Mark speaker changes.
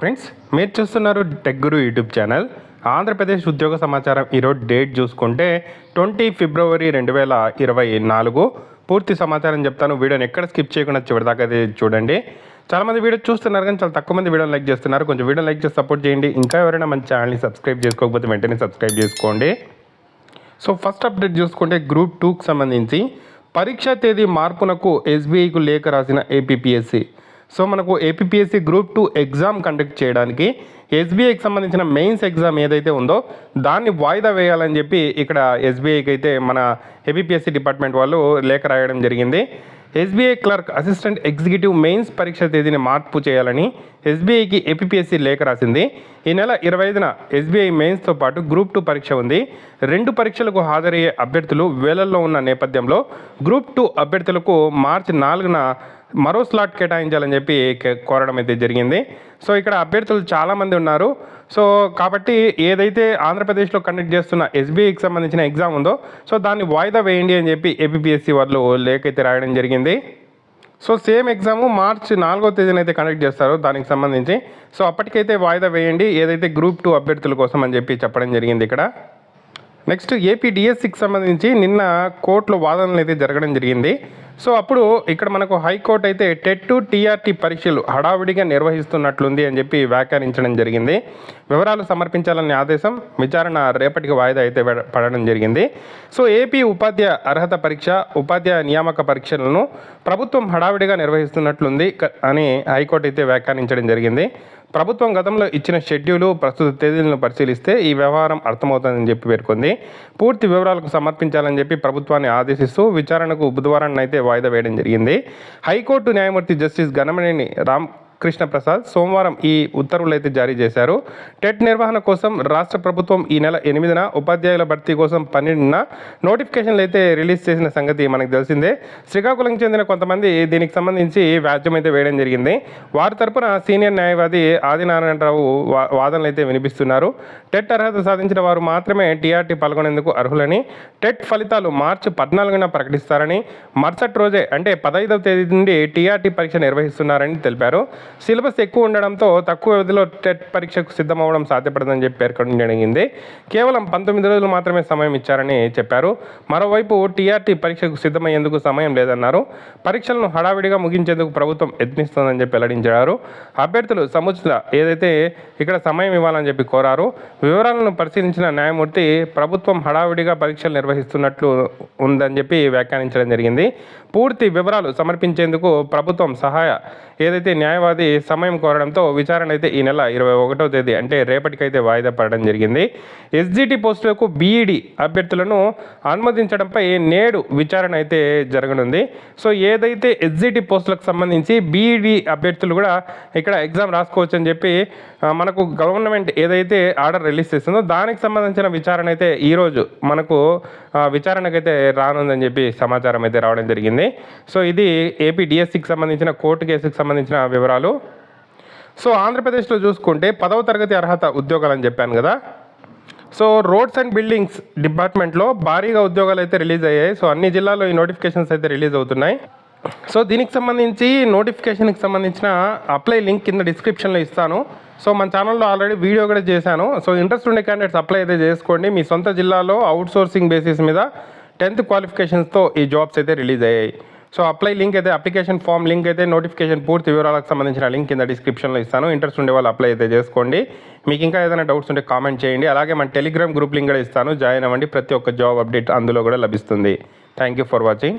Speaker 1: Friends మీరు చూస్తున్నారు tech Guru YouTube channel Andhra Pradesh ఉద్యోగ సమాచారం ఈరోజు డేట్ చూసుకుంటే ట్వంటీ ఫిబ్రవరి రెండు వేల ఇరవై నాలుగు. పూర్తి సమాచారం చెప్తాను. వీడియోని ఎక్కడ స్కిప్ చేయకుండా చివరిదాకా అయితే చూడండి. చాలామంది వీడియో చూస్తున్నారు కానీ చాలా తక్కువ మంది వీడియోని లైక్ చేస్తున్నారు. కొంచెం వీడియో లైక్ చేసి సపోర్ట్ చేయండి. ఇంకా ఎవరైనా మన ఛానల్ని సబ్స్క్రైబ్ చేసుకోకపోతే వెంటనే సబ్స్క్రైబ్ చేసుకోండి. సో ఫస్ట్ అప్డేట్ చూసుకుంటే గ్రూప్ టూకి సంబంధించి పరీక్షా తేదీ మార్పునకు ఎస్బీఐకు లేఖ రాసిన ఏపీపీఎస్సీ సో మనకు APPSC group two exam conduct చేయడానికి ఎస్బీఐకి సంబంధించిన మెయిన్స్ ఎగ్జామ్ ఏదైతే ఉందో దాన్ని వాయిదా వేయాలని చెప్పి ఇక్కడ ఎస్బీఐకి అయితే మన ఏపీఎస్సి డిపార్ట్మెంట్ వాళ్ళు లేఖ రాయడం జరిగింది. SBI clerk assistant executive mains పరీక్ష తేదీని మార్పు చేయాలని ఎస్బీఐకి ఏపీఎస్సీ లేఖ రాసింది. ఈ నెల ఇరవై ఐదున ఎస్బీఐ మెయిన్స్తో పాటు గ్రూప్ టూ పరీక్ష ఉంది. రెండు పరీక్షలకు హాజరయ్యే అభ్యర్థులు వేలల్లో ఉన్న నేపథ్యంలో గ్రూప్ టూ అభ్యర్థులకు మార్చి నాలుగున మరో స్లాట్ కేటాయించాలని చెప్పి కోరడం అయితే జరిగింది. సో ఇక్కడ అభ్యర్థులు చాలామంది ఉన్నారు. సో కాబట్టి ఏదైతే ఆంధ్రప్రదేశ్లో కండక్ట్ చేస్తున్న ఎస్బీఐకి సంబంధించిన ఎగ్జామ్ ఉందో సో దాన్ని వాయిదా వేయండి అని చెప్పి ఏపీఎస్సి వాళ్ళు లేఖ అయితే రాయడం జరిగింది. సో సేమ్ ఎగ్జామ్ మార్చ్ నాలుగో తేదీన అయితే కండక్ట్ చేస్తారు దానికి సంబంధించి. సో అప్పటికైతే వాయిదా వేయండి ఏదైతే గ్రూప్ టూ అభ్యర్థుల కోసం అని చెప్పి చెప్పడం జరిగింది ఇక్కడ. నెక్స్ట్ ఏపీ డిఎస్సికి సంబంధించి నిన్న కోర్టులో వాదనలు అయితే జరగడం జరిగింది. సో అప్పుడు ఇక్కడ మనకు హైకోర్టు అయితే టెట్ టు టీఆర్టీ పరీక్షలు హడావిడిగా నిర్వహిస్తున్నట్లుంది అని చెప్పి వ్యాఖ్యానించడం జరిగింది. వివరాలు సమర్పించాలనే ఆదేశం విచారణ రేపటికి వాయిదా అయితే పడడం జరిగింది. సో ఏపీ ఉపాధ్యాయ అర్హత పరీక్ష ఉపాధ్యాయ నియామక పరీక్షలను ప్రభుత్వం హడావిడిగా నిర్వహిస్తున్నట్లుంది అని హైకోర్టు అయితే వ్యాఖ్యానించడం జరిగింది. ప్రభుత్వం గతంలో ఇచ్చిన షెడ్యూలు ప్రస్తుత తేదీలను పరిశీలిస్తే ఈ వ్యవహారం అర్థమవుతుందని చెప్పి పేర్కొంది. పూర్తి వివరాలకు సమర్పించాలని చెప్పి ప్రభుత్వాన్ని ఆదేశిస్తూ విచారణకు బుధవారాన్ని అయితే వాయిదా వేయడం జరిగింది. హైకోర్టు న్యాయమూర్తి జస్టిస్ ఘనమనేని రామ్ కృష్ణప్రసాద్ సోమవారం ఈ ఉత్తర్వులు అయితే జారీ చేశారు. టెట్ నిర్వహణ కోసం రాష్ట్ర ప్రభుత్వం ఈ నెల ఎనిమిదిన ఉపాధ్యాయుల భర్తీ కోసం పన్నెండున నోటిఫికేషన్లు అయితే రిలీజ్ చేసిన సంగతి మనకు తెలిసిందే. శ్రీకాకుళంకి చెందిన కొంతమంది దీనికి సంబంధించి వ్యాజ్యం అయితే వేయడం జరిగింది. వారి తరపున సీనియర్ న్యాయవాది ఆదినారాయణరావు వా- వాదనలు అయితే వినిపిస్తున్నారు. టెట్ అర్హత సాధించిన వారు మాత్రమే టీఆర్టీ పాల్గొనేందుకు అర్హులని టెట్ ఫలితాలు మార్చి పద్నాలుగున ప్రకటిస్తారని మరుసటి రోజే అంటే పదహైదవ తేదీ నుండి టీఆర్టీ పరీక్ష నిర్వహిస్తున్నారని తెలిపారు. సిలబస్ ఎక్కువ ఉండడంతో తక్కువ వ్యవధిలో టెట్ పరీక్షకు సిద్ధమవడం సాధ్యపడదని చెప్పి పేర్కొనడం జరిగింది. కేవలం పంతొమ్మిది రోజులు మాత్రమే సమయం ఇచ్చారని చెప్పారు. మరోవైపు టీఆర్టీ పరీక్షకు సిద్ధమయ్యేందుకు సమయం లేదన్నారు. పరీక్షలను హడావిడిగా ముగించేందుకు ప్రభుత్వం యత్నిస్తోందని చెప్పి వెల్లడించారు. అభ్యర్థులు సముచిత ఏదైతే ఇక్కడ సమయం ఇవ్వాలని చెప్పి కోరారు వివరాలను పరిశీలించిన న్యాయమూర్తి ప్రభుత్వం హడావిడిగా పరీక్షలు నిర్వహిస్తున్నట్లు ఉందని చెప్పి వ్యాఖ్యానించడం జరిగింది. పూర్తి వివరాలు సమర్పించేందుకు ప్రభుత్వం సహాయ ఏదైతే న్యాయవాది సమయం కోరడంతో విచారణ అయితే ఈ నెల ఇరవై ఒకటో తేదీ అంటే రేపటికైతే వాయిదా పడడం జరిగింది. ఎస్జిటి పోస్టులకు బీఈడి అభ్యర్థులను అనుమతించడంపై నేడు విచారణ అయితే జరగనుంది. సో ఏదైతే ఎస్జిటి పోస్టులకు సంబంధించి బీఈడి అభ్యర్థులు కూడా ఇక్కడ ఎగ్జామ్ రాసుకోవచ్చు అని చెప్పి మనకు గవర్నమెంట్ ఏదైతే ఆర్డర్ రిలీజ్ చేస్తుందో దానికి సంబంధించిన విచారణ అయితే ఈరోజు మనకు విచారణకైతే రానుందని చెప్పి సమాచారం అయితే రావడం జరిగింది. సో ఇది ఏపీ డిఎస్సికి సంబంధించిన కోర్టు కేసుకు సంబంధించిన వివరాలు. సో ఆంధ్రప్రదేశ్లో చూసుకుంటే పదవ తరగతి అర్హత ఉద్యోగాలు అని చెప్పాను కదా. సో రోడ్స్ అండ్ బిల్డింగ్స్ డిపార్ట్మెంట్లో భారీగా ఉద్యోగాలు అయితే రిలీజ్ అయ్యాయి. సో అన్ని జిల్లాల్లో ఈ నోటిఫికేషన్స్ అయితే రిలీజ్ అవుతున్నాయి. సో దీనికి సంబంధించి నోటిఫికేషన్కి సంబంధించిన అప్లై లింక్ కింద డిస్క్రిప్షన్లో ఇస్తాను. సో మన ఛానల్లో ఆల్రెడీ వీడియో కూడా చేశాను. సో ఇంట్రెస్ట్ ఉండే క్యాండిడేట్స్ అప్లై అయితే చేసుకోండి. మీ సొంత జిల్లాలో అవుట్ సోర్సింగ్ బేసిస్ మీద టెన్త్ క్వాలిఫికేషన్స్తో ఈ జాబ్స్ అయితే రిలీజ్ అయ్యాయి. సో అప్లై లింక్ అయితే అప్లికేషన్ ఫామ్ లింక్ అయితే నోటిఫికేషన్ పూర్తి వివరాలకు సంబంధించిన లింక్ కింద డిస్క్రిప్షన్లో ఇస్తాను. ఇంట్రెస్ట్ ఉండే వాళ్ళు అప్లై అయితే చేసుకోండి. మీకు ఇంకా ఏదైనా డౌట్స్ ఉంటే కామెంట్ చేయండి. అలాగే మన టెలిగ్రామ్ గ్రూప్ లింక్ కూడా ఇస్తాను. జాయిన్ అవ్వండి. ప్రతి ఒక్క జాబ్ అప్డేట్ అందులో కూడా లభిస్తుంది. Thank you for watching